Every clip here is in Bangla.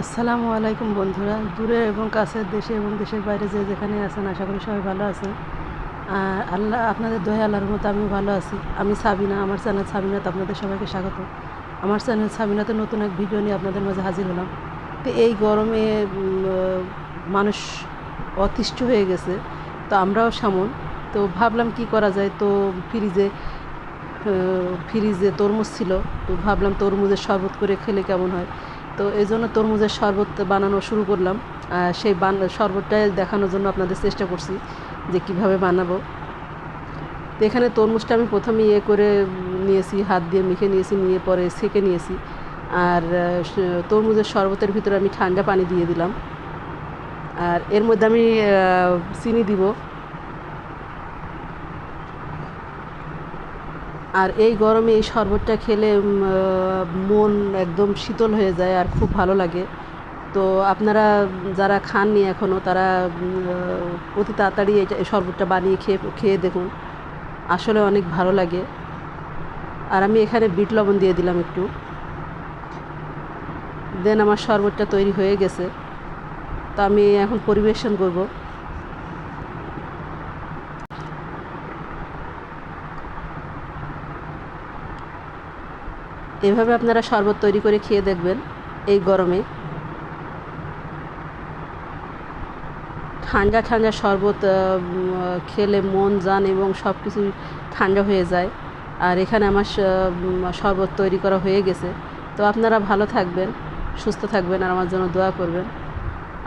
আসসালামু আলাইকুম বন্ধুরা। দূরে এবং কাছের দেশে এবং দেশের বাইরে যে যেখানে আছেন, আশা করি সবাই ভালো আছেন। আল্লাহ, আপনাদের দয়া আল্লাহর মতো আমিও ভালো আছি। আমি সাবিনা, আমার চ্যানেল সাবিনাতে আপনাদের সবাইকে স্বাগত। আমার চ্যানেল সাবিনাতে নতুন এক ভিডিও নিয়ে আপনাদের মাঝে হাজির হলাম। তো এই গরমে মানুষ অতিষ্ঠ হয়ে গেছে। তো আমরাও সামন। তো ভাবলাম কি করা যায়? তো ফ্রিজে ফ্রিজে তরমুজ ছিল। তো ভাবলাম তরমুজের শরবত করে খেলে কেমন হয়? তো এই জন্য তরমুজের শরবত বানানো শুরু করলাম। সেই বান শরবতটাই দেখানোর জন্য আপনাদের চেষ্টা করছি যে কীভাবে বানাবো। তো এখানে তরমুজটা আমি প্রথমে ইয়ে করে নিয়েছি, হাত দিয়ে মেখে নিয়েছি, নিয়ে পরে সেকে নিয়েছি। আর তরমুজের শরবতের ভিতরে আমি ঠান্ডা পানি দিয়ে দিলাম। আর এর মধ্যে আমি চিনি দিব। আর এই গরমে এই শরবতটা খেলে মন একদম শীতল হয়ে যায় আর খুব ভালো লাগে। তো আপনারা যারা খাননি এখনও তারা অতি তাড়াতাড়ি এটা, এই শরবতটা বানিয়ে খেয়ে খেয়ে দেখুন। আসলে অনেক ভালো লাগে। আর আমি এখানে বিট লবণ দিয়ে দিলাম একটু। দেন আমার শরবতটা তৈরি হয়ে গেছে। তো আমি এখন পরিবেশন করব। এভাবে আপনারা শরবত তৈরি করে খেয়ে দেখবেন, এই গরমে। ঠান্ডা ঠান্ডা শরবত খেলে মন যান এবং সব কিছু ঠান্ডা হয়ে যায়। আর এখানে আমার শরবত তৈরি করা হয়ে গেছে। তো আপনারা ভালো থাকবেন, সুস্থ থাকবেন আর আমার জন্য দোয়া করবেন।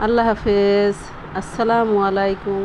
আল্লাহ হাফেজ। আসসালামু আলাইকুম।